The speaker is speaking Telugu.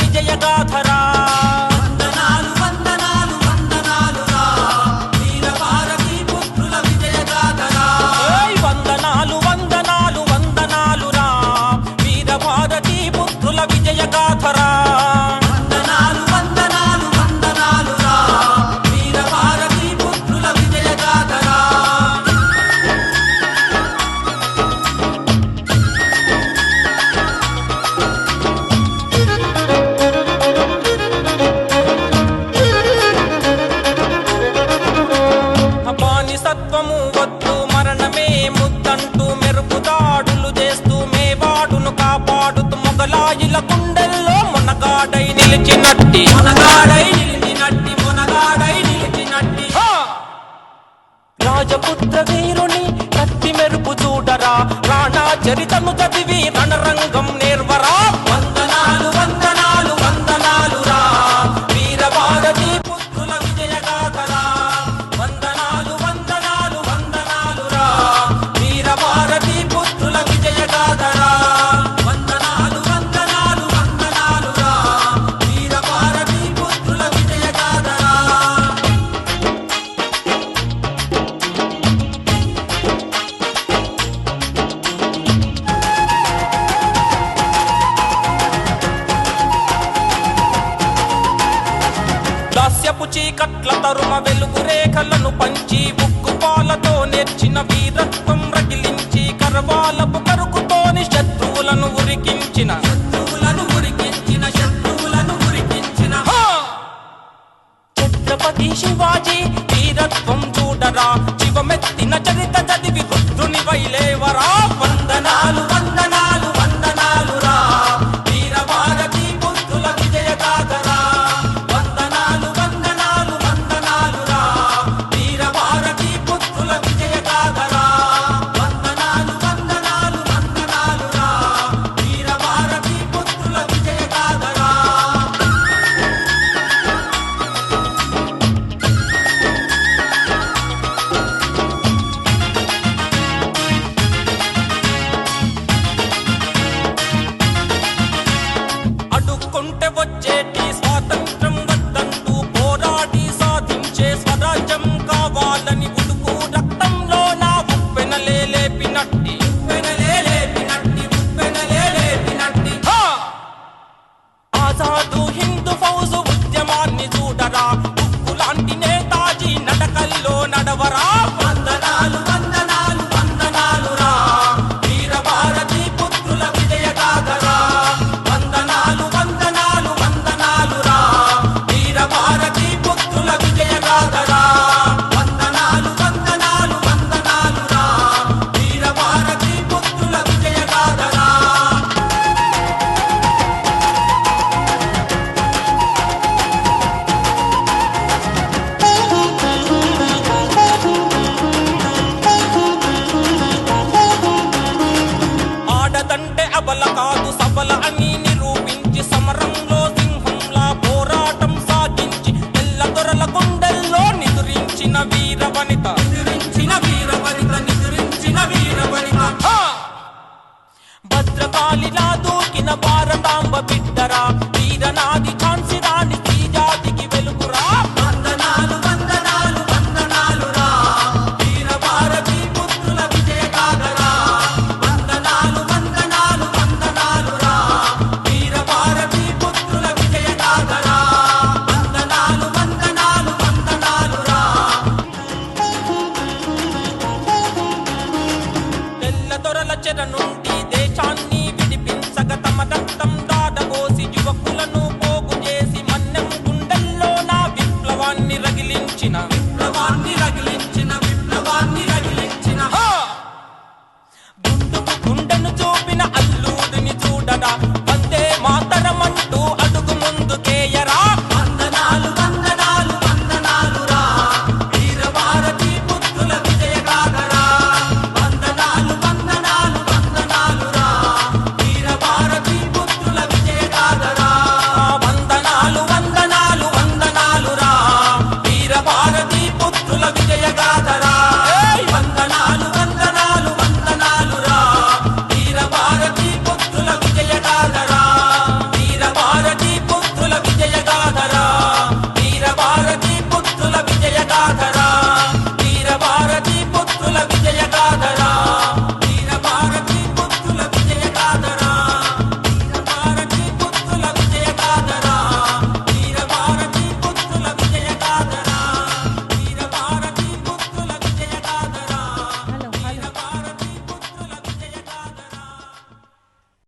विजय गाथा మొగలాయిల గుండెల్లో మునగాడై నిలిచినట్టి. మునగాడై నిలిచినట్టి మునగాడై నిలిచినట్టి! రాజపుత్ర వీరుని కత్తి మెరుపు చూడరా. రాణా చరితము చదివి రణరంగం నేర్వరా. చీకట్ల తరుమ వెలుగు రేఖలను పంచి ఉక్కు పాలతో నేర్చిన వీరత్వం రగిలించి కరవాలపు కరుకుతోని శత్రువులను ఉరికించిన. శత్రువులను ఉరికించిన శత్రువులను ఉరికించిన. ఛత్రపతి శివాజీ వీరత్వం చూడరా శివమెత్తిన చరిత చదివి వృద్ధుని వైలేవరా? அவரா కంటే అబల కాదు సబల అని నిరూపించి సమరంలో సింహంలా పోరాటం సాగించి ఎల్ల దొరల గుండెల్లో నిదురించిన వీర వనిత నిదురించిన వీర వనిత నిదురించిన వీర వనిత హా! దూకిన భారతాంబ బిడ్డరా వీరనాది నుండి దేశాన్ని విడిపించక తమ దత్తం